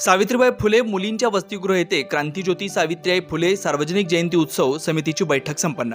सावित्रीबाई फुले मुलींच्या वसतिगृह येथे क्रांतीज्योती सावित्रीबाई फुले सार्वजनिक जयंती उत्सव समितीची बैठक संपन्न.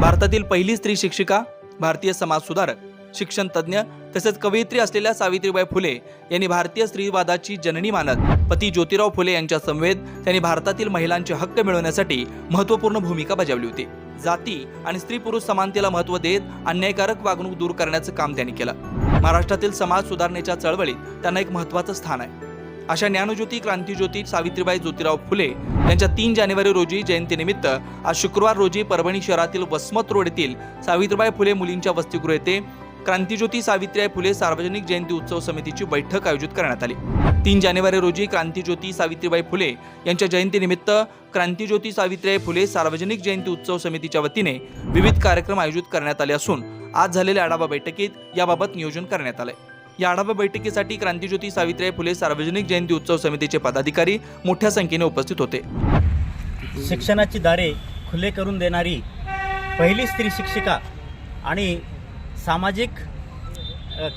भारतातील पहिली स्त्री शिक्षिका भारतीय समाजसुधारक शिक्षण तज्ज्ञ तसेच कवयित्री असलेल्या सावित्रीबाई फुले यांनी भारतीय स्त्रीवादाची जननी मानत पती ज्योतिराव फुले यांच्या समवेत त्यांनी भारतातील महिलांचे हक्क मिळवण्यासाठी महत्त्वपूर्ण भूमिका बजावली होती. जाती आणि स्त्री पुरुष समानतेला महत्त्व देत अन्यायकारक वागणूक दूर करण्याचं काम त्यांनी केलं. महाराष्ट्रातील समाज सुधारणेच्या चळवळीत त्यांना एक महत्त्वाचं स्थान आहे. अशा ज्ञानज्योती क्रांतीज्योती सावित्रीबाई ज्योतिराव फुले यांच्या तीन जानेवारी रोजी जयंतीनिमित्त आज शुक्रवार रोजी परभणी शहरातील वसमत रोड येथील सावित्रीबाई फुले मुलींच्या वसतिगृह येथे क्रांतीज्योती सावित्रीबाई फुले सार्वजनिक जयंती उत्सव समितीची बैठक आयोजित करण्यात आली. तीन जानेवारी रोजी क्रांतीज्योती सावित्रीबाई फुले यांच्या जयंतीनिमित्त क्रांतीज्योती सावित्रीबाई फुले सार्वजनिक जयंती उत्सव समितीच्या वतीने विविध कार्यक्रम आयोजित करण्यात आले असून आज झालेल्या आढावा बैठकीत याबाबत नियोजन करण्यात आले या आढावा बैठकीसाठी क्रांतीज्योती सावित्रीबाई फुले सार्वजनिक जयंती उत्सव समितीचे पदाधिकारी मोठ्या संख्येने उपस्थित होते. शिक्षणाची दारे खुले करून देणारी पहिली स्त्री शिक्षिका आणि सामाजिक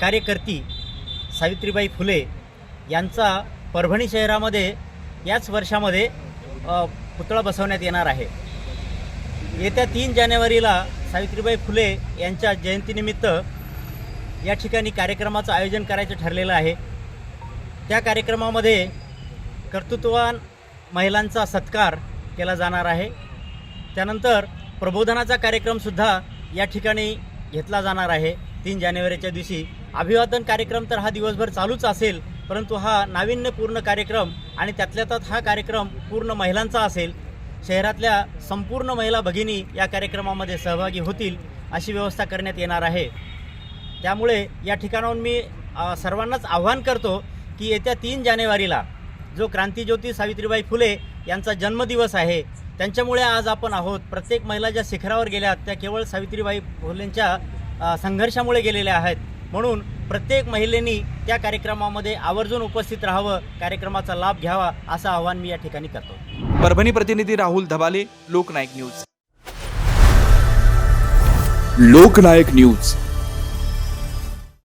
कार्यकर्ती सावित्रीबाई फुले यांचा परभणी शहरामध्ये याच वर्षामध्ये पुतळा बसवण्यात येणार आहे. येत्या तीन जानेवारीला सावित्रीबाई फुले यांच्या जयंतीनिमित्त या ठिकाणी कार्यक्रमाचं आयोजन करायचं ठरलेलं आहे. त्या कार्यक्रमामध्ये कर्तृत्ववान महिलांचा सत्कार केला जाणार आहे. त्यानंतर प्रबोधनाचा कार्यक्रमसुद्धा या ठिकाणी घेतला जाणार आहे. तीन जानेवारीच्या दिवशी. अभिवादन कार्यक्रम तर हा दिवसभर चालूच असेल परंतु हा नाविन्यपूर्ण कार्यक्रम आणि त्यातल्या त्यात हा कार्यक्रम पूर्ण महिलांचा असेल. शहरातल्या संपूर्ण महिला भगिनी या कार्यक्रमामध्ये सहभागी होतील अशी व्यवस्था करण्यात येणार आहे. त्यामुळे या ठिकाणाहून मी सर्वांनाच आव्हान करतो की येत्या तीन जानेवारीला जो क्रांतीज्योती सावित्रीबाई फुले यांचा जन्मदिवस आहे त्यांच्यामुळे आज आपण आहोत. प्रत्येक महिला ज्या शिखरावर गेल्यात त्या केवळ सावित्रीबाई फुलेंच्या संघर्षामुळे गेलेल्या आहेत. म्हणून प्रत्येक महिलेनी त्या कार्यक्रमामध्ये आवर्जून उपस्थित राहावं कार्यक्रमाचा लाभ घ्यावा असं आव्हान मी या ठिकाणी करतो. परभणी प्रतिनिधी राहुल धबाले लोकनायक न्यूज. लोकनायक न्यूज.